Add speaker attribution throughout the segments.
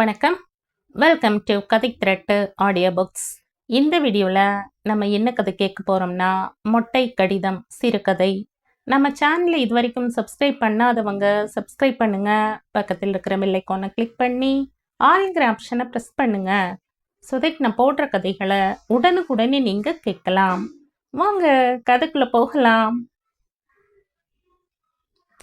Speaker 1: வணக்கம். Welcome to கதை திரட்டு audio books இந்த வீடியோவில் நம்ம என்ன கதை கேட்க போகிறோம்னா மொட்டை கடிதம் சிறுகதை நம்ம சேனலை இது வரைக்கும் சப்ஸ்கிரைப் பண்ணாதவங்க சப்ஸ்கிரைப் பண்ணுங்க. பக்கத்தில் இருக்கிற மில்லைக்கோனை கிளிக் பண்ணி ஆளுங்கிற ஆப்ஷனை ப்ரெஸ் பண்ணுங்கள் ஸோ தட் நான் போடுற கதைகளை உடனுக்குடனே நீங்கள் கேட்கலாம். வாங்க கதைக்குள்ளே போகலாம்.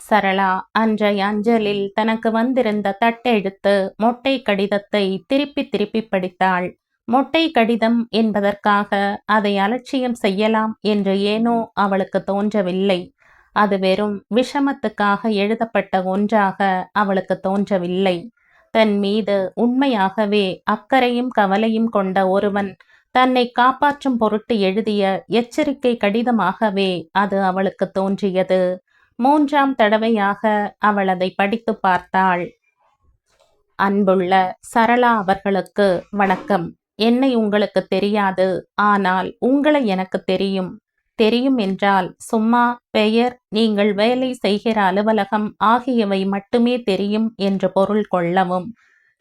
Speaker 1: சரளா அன்றைய அஞ்சலில் தனக்கு வந்திருந்த தட்டெழுத்து மொட்டை கடிதத்தை திருப்பி திருப்பி படித்தாள். மொட்டை கடிதம் என்பதற்காக அதை அலட்சியம் செய்யலாம் என்று ஏனோ அவளுக்கு தோன்றவில்லை. அது வெறும் விஷமத்துக்காக எழுதப்பட்ட ஒன்றாக அவளுக்கு தோன்றவில்லை. தன் மீது உண்மையாகவே அக்கறையும் கவலையும் கொண்ட ஒருவன் தன்னை காப்பாற்றும் பொருட்டு எழுதிய எச்சரிக்கை கடிதமாகவே அது அவளுக்கு தோன்றியது. மூன்றாம் தடவையாக அவள் அதை படித்து பார்த்தாள். அன்புள்ள சரளா அவர்களுக்கு வணக்கம். என்னை உங்களுக்கு தெரியாது. ஆனால் உங்களை எனக்கு தெரியும். தெரியும் என்றால் சும்மா பெயர் நீங்கள் வேலை செய்கிற அலுவலகம் ஆகியவை மட்டுமே தெரியும் என்று பொருள் கொள்ளவும்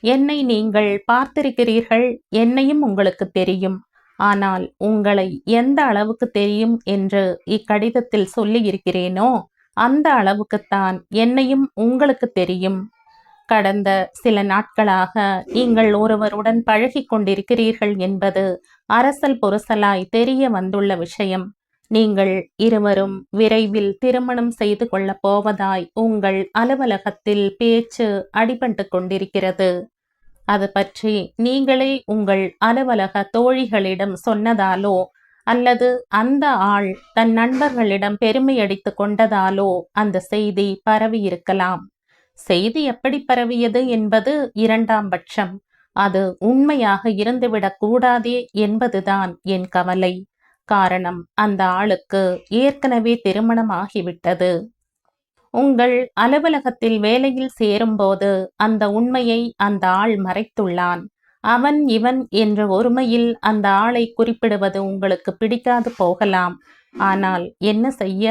Speaker 1: என்னை நீங்கள் பார்த்திருக்கிறீர்கள் என்னையும் உங்களுக்கு தெரியும். ஆனால் உங்களை எந்த அளவுக்கு தெரியும் என்று இக்கடிதத்தில் சொல்லியிருக்கிறேனோ அந்த அளவுக்குத்தான் என்னையும் உங்களுக்கு தெரியும். கடந்த சில நாட்களாக நீங்கள் ஒருவருடன் பழகி கொண்டிருக்கிறீர்கள் என்பது அரசல் பொருசலாய் தெரிய வந்துள்ள விஷயம். நீங்கள் இருவரும் விரைவில் திருமணம் செய்து கொள்ளப் போவதாய் உங்கள் அலுவலகத்தில் பேச்சு அடிபட்டு கொண்டிருக்கிறது. அது பற்றி நீங்களே உங்கள் அலுவலக தோழிகளிடம் சொன்னதாலோ அல்லது அந்த ஆள் தன் நண்பர்களிடம் பெருமையடித்து கொண்டதாலோ அந்த செய்தி பரவியிருக்கலாம். செய்தி எப்படி பரவியது என்பது இரண்டாம் பட்சம். அது உண்மையாக இருந்துவிடக் கூடாதே என்பதுதான் என் கவலை. காரணம் அந்த ஆளுக்கு ஏற்கனவே திருமணம் ஆகிவிட்டது உங்கள் அலுவலகத்தில் வேலையில் சேரும்போது அந்த உண்மையை அந்த ஆள் மறைத்துள்ளான். அவன் இவன் என்ற ஒருமையில் அந்த ஆளை குறிப்பிடுவது உங்களுக்கு பிடிக்காது போகலாம். ஆனால் என்ன செய்ய?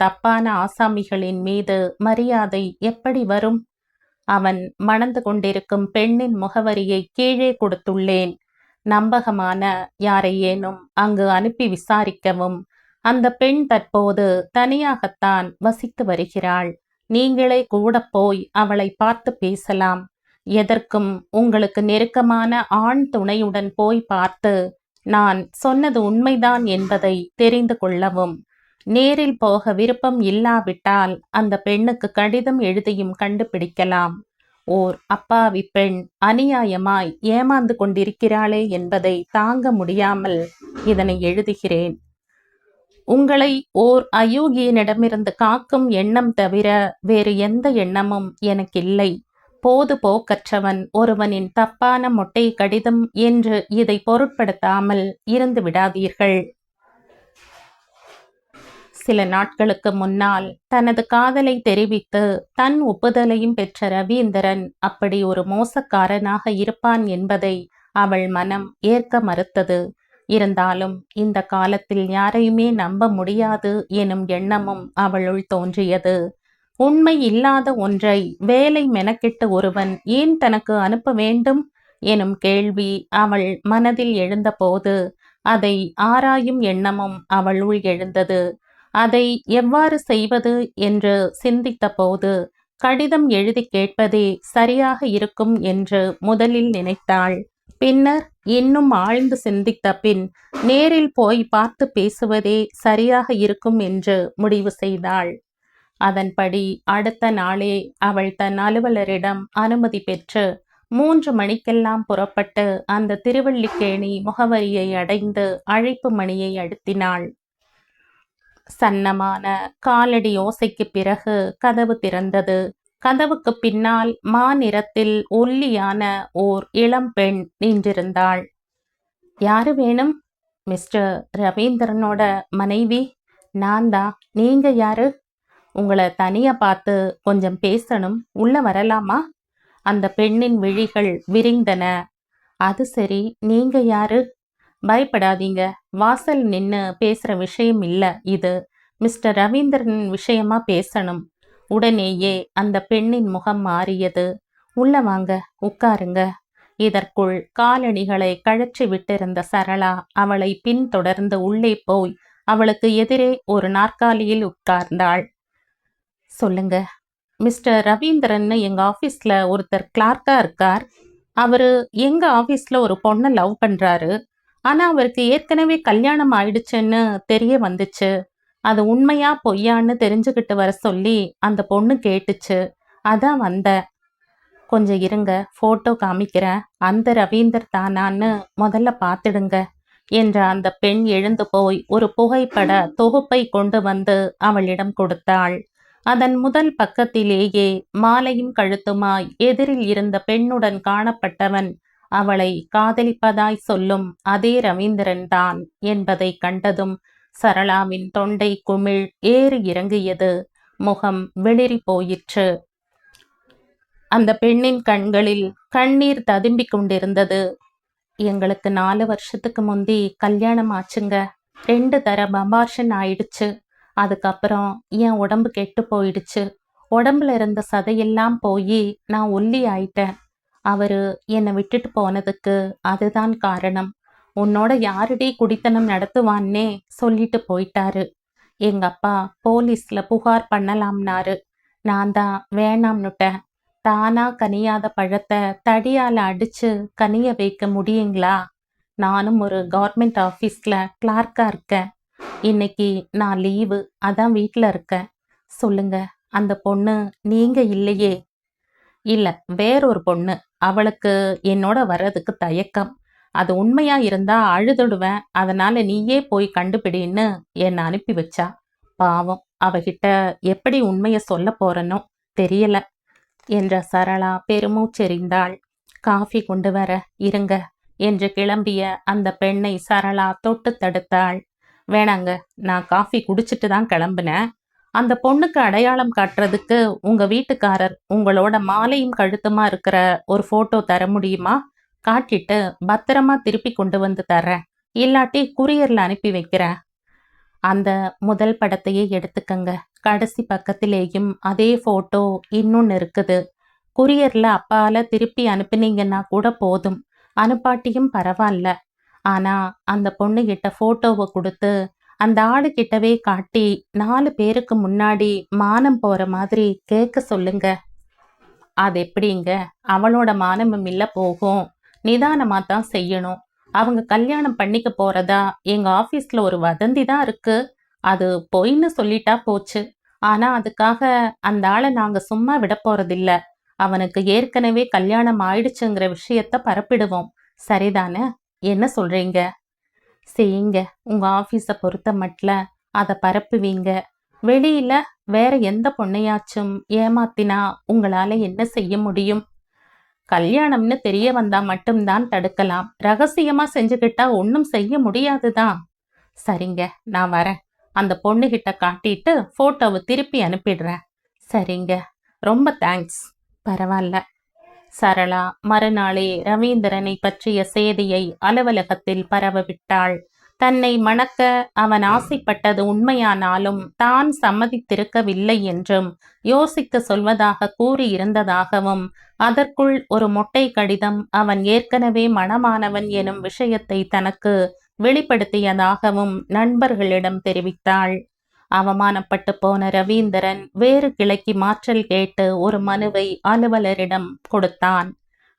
Speaker 1: தப்பான ஆசாமிகளின் மீது மரியாதை எப்படி வரும்? அவன் மணந்து கொண்டிருக்கும் பெண்ணின் முகவரியை கீழே கொடுத்துள்ளேன். நம்பகமான யாரையேனும் அங்கு அனுப்பி விசாரிக்கவும். அந்த பெண் தற்போது தனியாகத்தான் வசித்து வருகிறாள். நீங்களே கூட போய் அவளை பார்த்து பேசலாம். எதற்கும் உங்களுக்கு நெருக்கமான ஆண் துணையுடன் போய் பார்த்து நான் சொன்னது உண்மைதான் என்பதை தெரிந்து கொள்ளவும். நேரில் போக விருப்பம் இல்லாவிட்டால் அந்த பெண்ணுக்கு கடிதம் எழுதியும் கண்டுபிடிக்கலாம். ஓர் அப்பாவி பெண் அநியாயமாய் ஏமாந்து கொண்டிருக்கிறாளே என்பதை தாங்க முடியாமல் இதனை எழுதுகிறேன். உங்களை ஓர் அயோக்கியனிடமிருந்து காக்கும் எண்ணம் தவிர வேறு எந்த எண்ணமும் எனக்கில்லை. போது போக்கற்றவன் ஒருவனின் தப்பான மொட்டை கடிதம் என்று இதை பொருட்படுத்தாமல் இருந்து விடாதீர்கள். சில நாட்களுக்கு முன்னால் தனது காதலை தெரிவித்து தன் ஒப்புதலையும் பெற்ற ரவீந்திரன் அப்படி ஒரு மோசக்காரனாக இருப்பான் என்பதை அவள் மனம் ஏற்க மறுத்தது. இருந்தாலும் இந்த காலத்தில் யாரையுமே நம்ப முடியாது எனும் எண்ணமும் அவளுள் தோன்றியது. உண்மை இல்லாத ஒன்றை வேலை மெனக்கெட்டு ஒருவன் ஏன் தனக்கு அனுப்ப வேண்டும்? எனும் கேள்வி அவள் மனதில் எழுந்தபோது அதை ஆராயும் எண்ணமும் அவள் உள் எழுந்தது. அதை எவ்வாறு செய்வது என்று சிந்தித்தபோது கடிதம் எழுதி கேட்பதே சரியாக இருக்கும் என்று முதலில் நினைத்தாள். பின்னர் இன்னும் ஆழ்ந்து சிந்தித்த பின் நேரில் போய் பார்த்து பேசுவதே சரியாக இருக்கும் என்று முடிவு செய்தாள். அதன்படி அடுத்த நாளே அவள் தன் அலுவலரிடம் அனுமதி பெற்று மூன்று மணிக்கெல்லாம் புறப்பட்டு அந்த திருவள்ளிக்கேணி முகவரியை அடைந்து அழைப்பு மணியை அழுத்தினாள் சன்னமான காலடி ஓசைக்கு பிறகு கதவு திறந்தது. கதவுக்கு பின்னால் மாநிறத்தில் ஒல்லியான ஓர் இளம்பெண் நின்றிருந்தாள். யாரு வேணும்? மிஸ்டர் ரவீந்திரனோட மனைவி. நான் தான் நீங்க யாரு? உங்களை தனியா பார்த்து கொஞ்சம் பேசணும். உள்ள வரலாமா? அந்த பெண்ணின் விழிகள் விரிந்தன. அது சரி நீங்க யாரு? பயப்படாதீங்க. வாசல் நின்று பேசுற விஷயம் இல்ல இது. மிஸ்டர் ரவீந்திரன் விஷயமா பேசணும். உடனேயே அந்த பெண்ணின் முகம் மாறியது. உள்ள வாங்க உட்காருங்க. இதற்குள் காலணிகளை கழற்றி விட்டிருந்த சரளா அவளை பின்தொடர்ந்து உள்ளே போய் அவளுக்கு எதிரே ஒரு நாற்காலியில் உட்கார்ந்தாள். சொல்லுங்க. மிஸ்டர் ரவீந்திரன் எங்கள் ஆஃபீஸில் ஒருத்தர் கிளார்க்காக இருக்கார். அவர் எங்கள் ஆஃபீஸில் ஒரு பொண்ணை லவ் பண்ணுறாரு ஆனால் அவருக்கு ஏற்கனவே கல்யாணம் ஆயிடுச்சுன்னு தெரிய வந்துச்சு. அது உண்மையா பொய்யான்னு தெரிஞ்சுக்கிட்டு வர சொல்லி அந்த பொண்ணு கேட்டுச்சு. அதான் வந்தேன். கொஞ்சம் இருங்க ஃபோட்டோ காமிக்கிறேன். அந்த ரவீந்தர் தானான்னு முதல்ல பார்த்துடுங்க என்ற அந்த பெண் எழுந்து போய் ஒரு புகைப்பட தொகுப்பை கொண்டு வந்து அவளிடம் கொடுத்தாள். அதன் முதல் பக்கத்திலேயே மாலையும் கழுத்துமாய் எதிரில் இருந்த பெண்ணுடன் காணப்பட்டவன் அவளை காதலிப்பதாய் சொல்லும் அதே ரவீந்திரன் தான் என்பதை கண்டதும் சரளாவின் தொண்டை குமிழ் ஏறி இறங்கியது. முகம் வெளிரி போயிற்று. அந்த பெண்ணின் கண்களில் கண்ணீர் ததும்பிக் கொண்டிருந்தது. எங்களுக்கு நாலு வருஷத்துக்கு முந்தி கல்யாணம் ஆச்சுங்க. ரெண்டு தர பம்பார்ஷன் ஆயிடுச்சு. அதுக்கப்புறம் என் உடம்பு கெட்டு போயிடுச்சு. உடம்புல இருந்த சதையெல்லாம் போய் நான் ஒல்லி ஆயிட்டேன். அவரு என்னை விட்டுட்டு போனதுக்கு அதுதான் காரணம். உன்னோட யாருடைய குடித்தனம் நடத்துவான்னே சொல்லிட்டு போயிட்டாரு. எங்க அப்பா போலீஸ்ல புகார் பண்ணலாம்னாரு. நான் தான் வேணாம்னுட்டேன். தானா கனியாத பழத்தை தடியால அடிச்சு கனிய வைக்க முடியுங்களா? நானும் ஒரு கவர்மெண்ட் ஆஃபீஸ்ல கிளார்க்கா இருக்கேன். இன்னைக்கு நான் லீவு அதான் வீட்டில் இருக்கேன். சொல்லுங்க அந்த பொண்ணு நீங்க இல்லையே? இல்ல வேறொரு பொண்ணு. அவளுக்கு என்னோட வர்றதுக்கு தயக்கம். அது உண்மையா இருந்தா அழுதுடுவேன். அதனால நீயே போய் கண்டுபிடின்னு என்னை அனுப்பி வச்சா? பாவம் அவகிட்ட எப்படி உண்மையை சொல்ல போறனோ தெரியல. என்ற சரளா பெருமூச்செறிந்தாள் காஃபி கொண்டு வர இருங்க என்று கிளம்பிய அந்த பெண்ணை சரளா தொட்டு தடுத்தாள். வேணாங்க நான் காஃபி குடிச்சிட்டு தான் கிளம்புனேன். அந்த பொண்ணுக்கு அடையாளம் காட்டுறதுக்கு உங்க வீட்டுக்காரர் உங்களோட மாலையும் கழுத்துமா இருக்கிற ஒரு போட்டோ தர முடியுமா? காட்டிட்டு பத்திரமா திருப்பி கொண்டு வந்து தர்றேன். இல்லாட்டி குரியர்ல அனுப்பி வைக்கிறேன். அந்த முதல் படத்தையே எடுத்துக்கங்க. கடைசி பக்கத்திலேயும் அதே போட்டோ இன்னொன்று இருக்குது. குரியர்ல அப்பால திருப்பி அனுப்புனீங்கன்னா கூட போதும். அனுப்பாட்டியும் பரவாயில்ல. ஆனா அந்த பொண்ணு கிட்ட போட்டோவை கொடுத்து அந்த ஆளு கிட்டவே காட்டி நாலு பேருக்கு முன்னாடி மானம் போற மாதிரி கேட்க சொல்லுங்க. அது எப்படிங்க? அவளோட மானமும் இல்ல போகும். நிதானமா தான் செய்யணும். அவங்க கல்யாணம் பண்ணிக்க போறதா? எங்க ஆபீஸ்ல ஒரு வதந்தி தான் இருக்கு. அது பொய்ன்னு சொல்லிட்டா போச்சு. ஆனா அதுக்காக அந்த ஆளை நாங்க சும்மா விட போறதில்ல. அவனுக்கு ஏற்கனவே கல்யாணம் ஆயிடுச்சுங்கிற விஷயத்த பரப்பிடுவோம். சரிதானே? என்ன சொல்கிறீங்க செய்யுங்க உங்கள் ஆஃபீஸை பொறுத்த மட்டில் அதை பரப்புவீங்க. வெளியில் வேற எந்த பொண்ணையாச்சும் ஏமாத்தினா உங்களால் என்ன செய்ய முடியும்? கல்யாணம்னு தெரிய வந்தால் மட்டும்தான் தடுக்கலாம். ரகசியமாக செஞ்சுக்கிட்டா ஒன்றும் செய்ய முடியாது தான் சரிங்க நான் வரேன். அந்த பொண்ணுகிட்ட காட்டிட்டு ஃபோட்டோவை திருப்பி அனுப்பிடுறேன். சரிங்க ரொம்ப தேங்க்ஸ் பரவாயில்ல. சரளா மறுநாளே ரவீந்திரனை பற்றிய செய்தியை அலுவலகத்தில் பரவவிட்டாள். தன்னை மணக்க அவன் ஆசைப்பட்டது உண்மையானாலும் தான் சம்மதித்திருக்கவில்லை என்றும் யோசிக்க சொல்வதாக கூறியிருந்ததாகவும் அதற்குள் ஒரு மொட்டை கடிதம் அவன் ஏற்கனவே மணமானவன் எனும் விஷயத்தை தனக்கு வெளிப்படுத்தியதாகவும் நண்பர்களிடம் தெரிவித்தாள். அவமானப்பட்டு போன ரவீந்திரன் வேறு கிளைக்கு மாற்றல் கேட்டு ஒரு மனுவை அலுவலரிடம் கொடுத்தான்.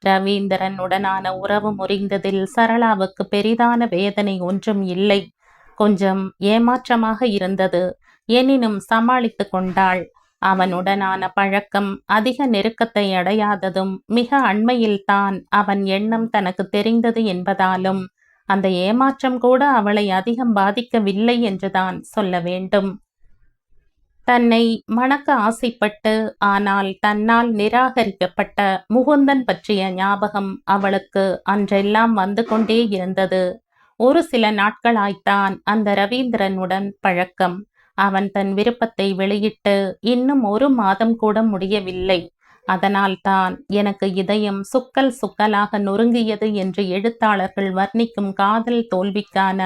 Speaker 1: ரவீந்திரன் உடனான உறவு முறிந்ததில் சரளாவுக்கு பெரிதான வேதனை ஒன்றும் இல்லை. கொஞ்சம் ஏமாற்றமாக இருந்தது. எனினும் சமாளித்து கொண்டாள். அவனுடனான பழக்கம் அதிக நெருக்கத்தை அடையாததும் மிக அண்மையில்தான் அவன் எண்ணம் தனக்கு தெரிந்தது என்பதாலும் அந்த ஏமாற்றம் கூட அவளை அதிகம் பாதிக்கவில்லை என்றுதான் சொல்ல வேண்டும். தன்னை மணக்க ஆசைப்பட்டு ஆனால் தன்னால் நிராகரிக்கப்பட்ட முகுந்தன் பற்றிய ஞாபகம் அவளுக்கு அன்றெல்லாம் வந்து கொண்டே இருந்தது. ஒரு சில நாட்களாய்த்தான் அந்த ரவீந்திரனுடன் பழக்கம். அவன் தன் விருப்பத்தை வெளியிட்டு இன்னும் ஒரு மாதம் கூட முடியவில்லை. அதனால்தான் எனக்கு இதயம் சுக்கல் சுக்கலாக நொறுங்கியது என்று எழுத்தாளர்கள் வர்ணிக்கும் காதல் தோல்விக்கான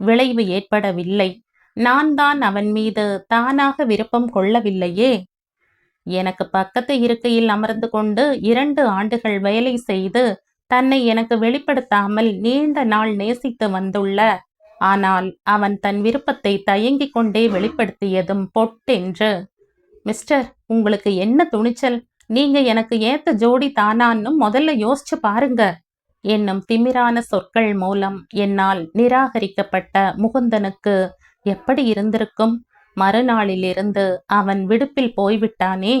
Speaker 1: விளைவு ஏற்படவில்லை. நான் தான் அவன் மீது தானாக விருப்பம் கொள்ளவில்லையே. எனக்கு பக்கத்து இருக்கையில் அமர்ந்து கொண்டு இரண்டு ஆண்டுகள் வேலை செய்து தன்னை எனக்கு வெளிப்படுத்தாமல் நீண்ட நாள் நேசித்து வந்துள்ள. ஆனால் அவன் தன் விருப்பத்தை தயங்கிக் கொண்டே வெளிப்படுத்தியதும் பொட்டென்று. மிஸ்டர் உங்களுக்கு என்ன துணிச்சல்? நீங்க எனக்கு ஏத்த ஜோடி தானான்னு முதல்ல யோசிச்சு பாருங்க. என்னும் திமிரான சொற்கள் மூலம் என்னால் நிராகரிக்கப்பட்ட முகுந்தனுக்கு எப்படி இருந்திருக்கும்? மறுநாளிலிருந்து அவன் விடுப்பில் போய்விட்டானே?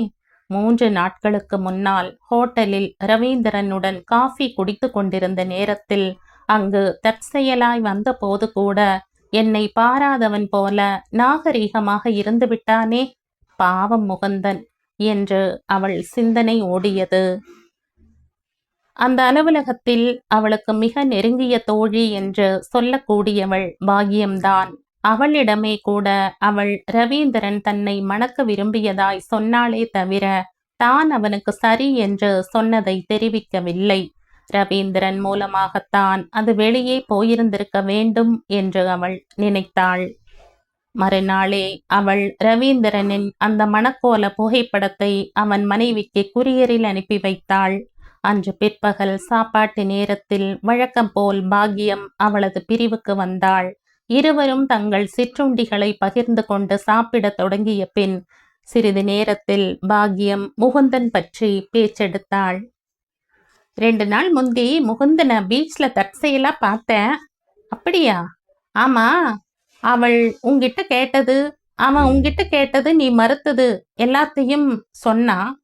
Speaker 1: மூன்று நாட்களுக்கு முன்னால் ஹோட்டலில் ரவீந்திரனுடன் காஃபி குடித்து கொண்டிருந்த நேரத்தில் அங்கு தற்செயலாய் வந்தபோது கூட என்னை பாராதவன் போல நாகரீகமாக இருந்து விட்டானே? பாவம் முகந்தன் என்று அவள் சிந்தனை ஓடியது. அந்த அலுவலகத்தில் அவளுக்கு மிக நெருங்கிய தோழி என்று சொல்லக்கூடியவள் பாகியம்தான் அவளிடமே கூட அவள் ரவீந்திரன் தன்னை மணக்க விரும்பியதாய் சொன்னாலே தவிர தான் அவனுக்கு சரி என்று சொன்னதை தெரிவிக்கவில்லை. ரவீந்திரன் மூலமாகத்தான் அது வெளியே போயிருந்திருக்க வேண்டும் என்று அவள் நினைத்தாள். மறுநாளே அவள் ரவீந்திரனின் அந்த மணக்கோல புகைப்படத்தை அவன் மனைவிக்கு குரியரில் அனுப்பி வைத்தாள். அன்று பிற்பகல் சாப்பாட்டு நேரத்தில் வழக்கம் போல் பாக்கியம் அவளது பிரிவுக்கு வந்தாள். இருவரும் தங்கள் சிற்றுண்டிகளை பகிர்ந்து கொண்டு சாப்பிடத் தொடங்கிய பின் சிறிது நேரத்தில் பாக்கியம் முகுந்தன் பற்றி பேச்செடுத்தாள். ரெண்டு நாள் முந்தி முகுந்தனை பீச்ல தற்செயலா பார்த்தேன். அப்படியா? ஆமா. அவள் உங்ககிட்ட கேட்டது அவன் உங்ககிட்ட கேட்டது நீ மறுத்தது எல்லாத்தையும் சொன்னா?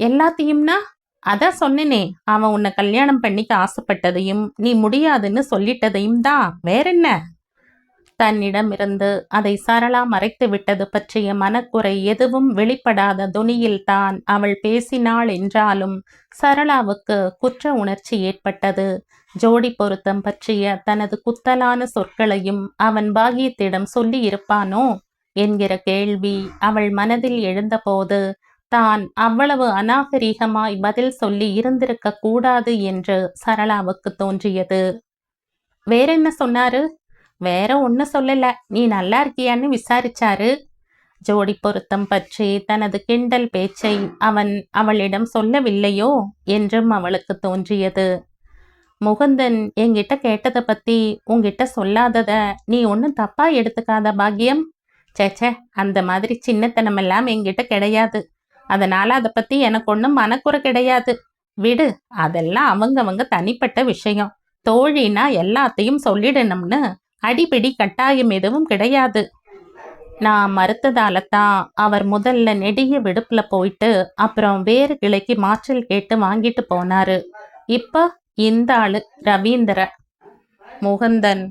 Speaker 1: எல்லாத்தையும்னா? அதான் சொன்னேனே அவன் உன்னை கல்யாணம் பண்ணிக்க ஆசைப்பட்டதையும் நீ முடியாதுன்னு சொல்லிட்டதையும் தான் வேறென்ன? தன்னிடமிருந்து அதை சரளா மறைத்து விட்டது பற்றிய மனக்குறை எதுவும் வெளிப்படாத துணியில் தான் அவள் பேசினாள் என்றாலும் சரளாவுக்கு குற்ற உணர்ச்சி ஏற்பட்டது. ஜோடி பொருத்தம் பற்றிய தனது குத்தலான சொற்களையும் அவன் பாகியத்திடம் சொல்லி இருப்பானோ என்கிற கேள்வி அவள் மனதில் எழுந்தபோது தான் அவ்வளவு அநாகரீகமாய் பதில் சொல்லி இருந்திருக்க கூடாது என்று சரளாவுக்கு தோன்றியது. வேற என்ன சொன்னாரு? வேற ஒன்றும் சொல்லல. நீ நல்லா இருக்கியான்னு விசாரிச்சாரு. ஜோடி பொருத்தம் பற்றி தனது கிண்டல் பேச்சை அவன் அவளிடம் சொல்லவில்லையோ என்றும் அவளுக்கு தோன்றியது. முகுந்தன் என்கிட்ட கேட்டதை பத்தி உங்கிட்ட சொல்லாதத நீ ஒன்றும் தப்பா எடுத்துக்காத பாக்கியம். சேச்சே அந்த மாதிரி சின்னத்தனமெல்லாம் என்கிட்ட கிடையாது. அதனால் அதை பற்றி எனக்கு ஒன்றும் மனக்குறை கிடையாது. விடு அதெல்லாம் அவங்கவங்க தனிப்பட்ட விஷயம். தோழினா எல்லாத்தையும் சொல்லிடணும்னு அடிபிடி கட்டாயம் எதுவும் கிடையாது. நான் மறுத்ததால தான் அவர் முதல்ல நெடிய விடுப்பில் போயிட்டு அப்புறம் வேறு கிளைக்கு மாற்றல் கேட்டு வாங்கிட்டு போனாரு. இப்போ இந்த ஆளு ரவீந்திர. முகந்தன்.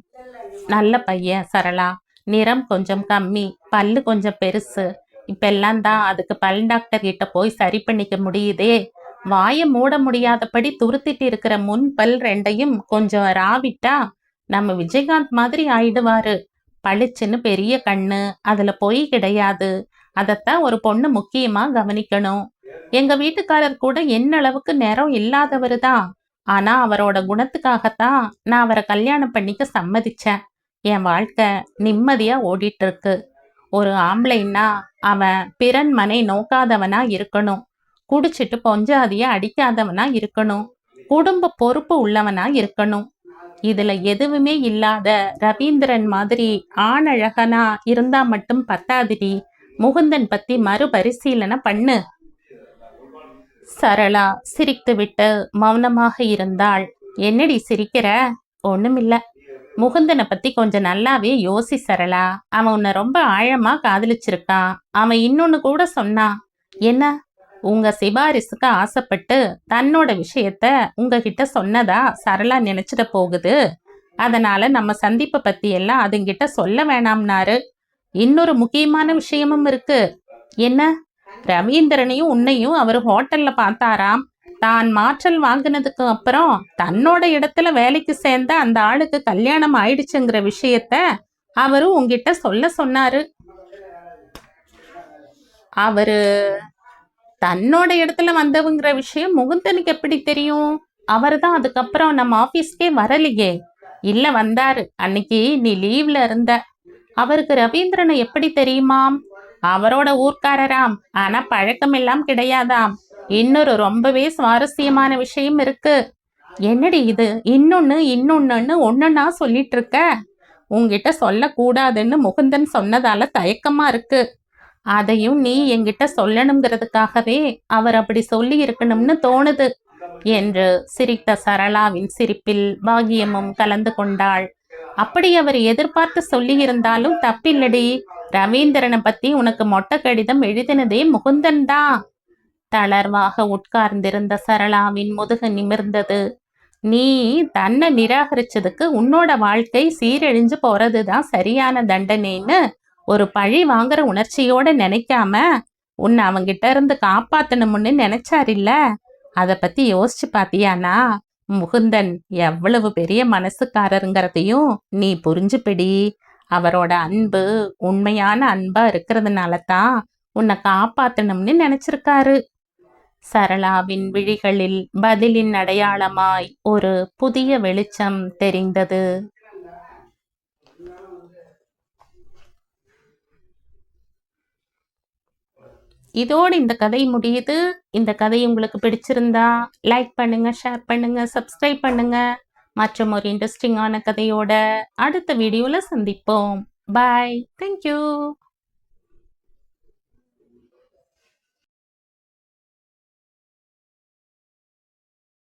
Speaker 1: நல்ல பையன் சரளா. நிறம் கொஞ்சம் கம்மி பல்லு கொஞ்சம் பெருசு. இப்பெல்லாம் தான் அதுக்கு பல் டாக்டர் கிட்ட போய் சரி பண்ணிக்க முடியுதே. வாயை மூட முடியாதபடி துருத்திட்டு இருக்கிற முன் பல் ரெண்டையும் கொஞ்சம் ராவிட்டா நம்ம விஜயகாந்த் மாதிரி ஆயிடுவாரு. பளிச்சுன்னு பெரிய கண்ணு அதுல பொய் கிடையாது. அதைத்தான் ஒரு பொண்ணு முக்கியமா கவனிக்கணும். எங்க வீட்டுக்காரர் கூட என்ன அளவுக்கு நேரம் இல்லாதவரு தான் ஆனா அவரோட குணத்துக்காகத்தான் நான் அவரை கல்யாணம் பண்ணிக்க சம்மதிச்சேன். என் வாழ்க்கை நிம்மதியா ஓடிட்டு இருக்கு. ஒரு ஆம்பளைன்னா அவன் பிறன் மனை நோக்காதவனா இருக்கணும். குடிச்சிட்டு பொஞ்சாதிய அடிக்காதவனா இருக்கணும். குடும்ப பொறுப்பு உள்ளவனா இருக்கணும். இதுல எதுவுமே இல்லாத ரவீந்திரன் மாதிரி ஆணழகனா இருந்தா மட்டும் பத்தாதிடி. முகுந்தன் பத்தி மறுபரிசீலனை பண்ணு. சரளா சிரித்துவிட்டு மௌனமாக இருந்தாள். என்னடி சிரிக்கிற? ஒண்ணுமில்ல. முகுந்தனை பத்தி கொஞ்சம் நல்லாவே யோசி சரளா. அவன் உன்னை ரொம்ப ஆழமா காதலிச்சிருக்கான். அவன் இன்னொன்னு கூட சொன்னான் என்ன? உங்க சிபாரிசுக்கு ஆசைப்பட்டு தன்னோட விஷயத்த உங்ககிட்ட சொன்னதா சரளா நினைச்சிட போகுது? அதனால நம்ம சந்திப்பை பத்தி எல்லாம் அதுங்கிட்ட சொல்ல வேணாம்னாரு. இன்னொரு முக்கியமான விஷயமும் இருக்கு. என்ன? ரவீந்திரனையும் உன்னையும் அவர் ஹோட்டல்ல பார்த்தாராம். தான் மாற்றல் வாங்கினதுக்கு அப்புறம் தன்னோட இடத்துல வேலைக்கு சேர்ந்த அந்த ஆளுக்கு கல்யாணம் ஆயிடுச்சுங்கிற விஷயத்த அவரும் உங்ககிட்ட சொல்ல சொன்னாரு. அவரு தன்னோட இடத்துல வந்தவங்கிற விஷயம் முகுந்தனுக்கு எப்படி தெரியும்? அவர் தான் அதுக்கப்புறம் நம்ம ஆபீஸ்க்கே வரலையே. இல்ல வந்தாரு. அன்னைக்கு நீ லீவ்ல இருந்த. அவருக்கு ரவீந்திரனை எப்படி தெரியுமாம்? அவரோட ஊர்க்காரராம். ஆனா பழக்கம் எல்லாம் கிடையாதாம். இன்னொரு ரொம்பவே சுவாரஸ்யமான விஷயம் இருக்கு. என்னடி இது? இன்னொன்னு இன்னொன்னுன்னு ஒன்னொன்னா சொல்லிட்டு இருக்க உங்ககிட்ட சொல்லக்கூடாதுன்னு முகுந்தன் சொன்னதால தயக்கமா இருக்கு. அதையும் நீ என்கிட்ட சொல்லணுங்கிறதுக்காகவே அவர் அப்படி சொல்லி இருக்கணும்னு தோணுது என்று சிரித்த சரளாவின் சிரிப்பில் பாகியமும் கலந்து கொண்டாள். அப்படி அவர் எதிர்பார்த்து சொல்லியிருந்தாலும் தப்பில்லடி. ரவீந்திரனை பத்தி உனக்கு மொட்டை கடிதம் எழுதினதே முகுந்தன் தான். தளர்வாக உட்கார்ந்திருந்த சரளாவின் முதுகு நிமிர்ந்தது. நீ தன்னை நிராகரிச்சதுக்கு உன்னோட வாழ்க்கை சீரழிஞ்சு போறதுதான் சரியான தண்டனைன்னு ஒரு பழி வாங்குற உணர்ச்சியோட நினைக்காம உன்னை அவங்கிட்ட இருந்து காப்பாத்தணும்னு நினைச்சாரில்ல? அத பத்தி யோசிச்சு பாத்தியானா முகுந்தன் எவ்வளவு பெரிய மனசுக்காரருங்கிறதையும் நீ புரிஞ்சுபிடி. அவரோட அன்பு உண்மையான அன்பா இருக்கிறதுனால தான் உன்னை காப்பாத்தணும்னு நினைச்சிருக்காரு. சரளாவின் விழிகளில் பதிலின் அடையாளமாய் ஒரு புதிய வெளிச்சம் தெரிந்தது. இதோடு இந்த கதை முடியுது. இந்த கதை உங்களுக்கு பிடிச்சிருந்தா லைக் பண்ணுங்க ஷேர் பண்ணுங்க சப்ஸ்கிரைப் பண்ணுங்க. மற்றும் ஒரு இன்ட்ரெஸ்டிங்கான கதையோட அடுத்த வீடியோல சந்திப்போம். Bye thank you